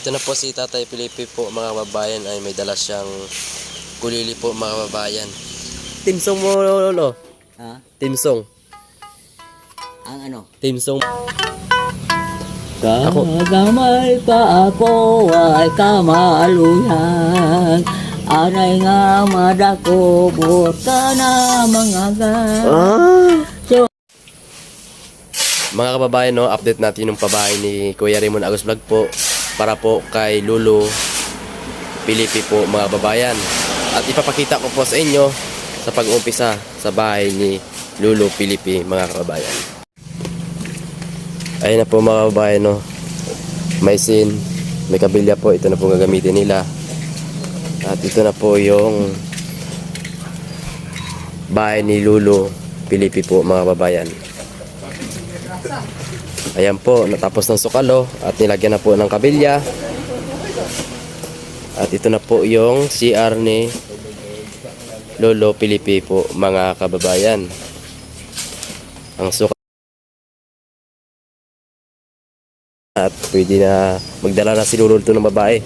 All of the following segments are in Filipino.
Ito na po si Tatay Felipe po mga kababayan ay may dala siyang gulili po mga kababayan. Timsong mo lolo. Ha? Timsong. Ang ano? Timsong. Kagamay pa ako ay kamaluyan Anay nga madako ka na mga gan Ah. Mga kababayan, no, update natin yung pabahay ni Kuya Raymond Agos Vlog po para po kay Lulu Pilipi po mga kababayan. At ipapakita ko po sa inyo sa pag-umpisa sa bahay ni Lulu Pilipi mga kababayan. Ayun na po mga kababayan, no. May sin, may kabilya po, ito na po gagamitin nila. At ito na po yung bahay ni Lulu Pilipi po mga kababayan. Ayan po, natapos ng sukalo at nilagyan na po ng kabilya. At ito na po yung CR ni Lolo Pilipi po mga kababayan. Ang sukalo at pwede na magdala na si Lolo ito ng babae.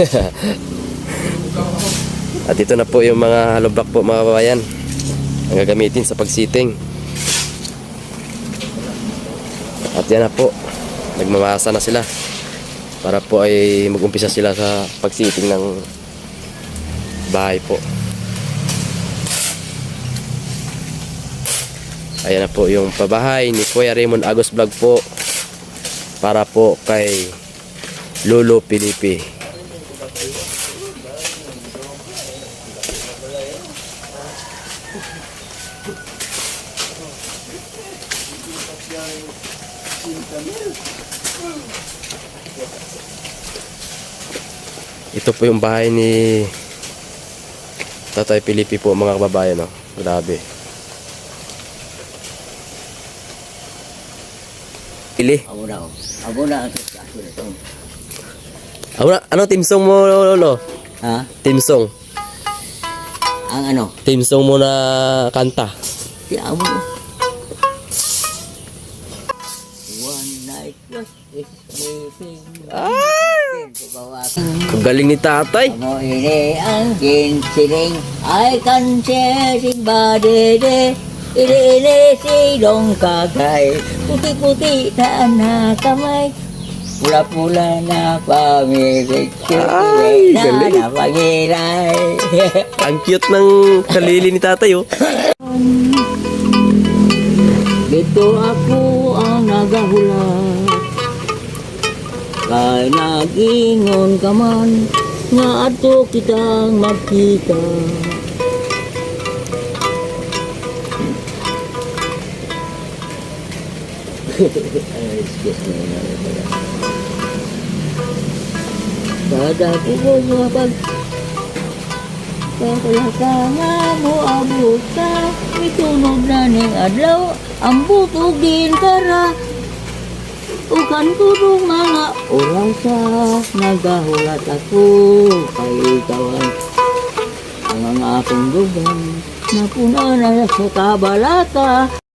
at ito na po yung mga halobak po mga kababayan ang gagamitin sa pagsiting. At yan na po, nagmamasa na sila para po ay mag-umpisa sila sa pagsiting ng bahay po. Ayan na po yung pabahay ni Kuya Raymond Agos Vlog po para po kay Lolo Pilipi. Ito po yung bahay ni Tatay Pilipi po mga kababayan. No? Grabe. Pili. Oh. Ang kaso nito Ano, ano timsong mo lolo? Ha? Timsong. Ang ano? Timsong mo na kanta. Si amo Ang galing ni tatay. Mo ini ang ginsiling ay kansesing badede Ini ini silong kagay Puti-puti na kamay Pula-pula na pamilig Ay, Na galing. napagilay Ang cute ng kalili ni tatay oh. Dito ako ang nagahulat Kay nagingon ka man Nga ato kitang magkita. Excuse me Kada ko mga pag Kaya ka nga mo abot ka Mitunod na ning adlaw Ang butog din kara Ukan turong mga orasa Nagahulat ako Kay ikawan Ang akong dugang Napuna na sa kabalata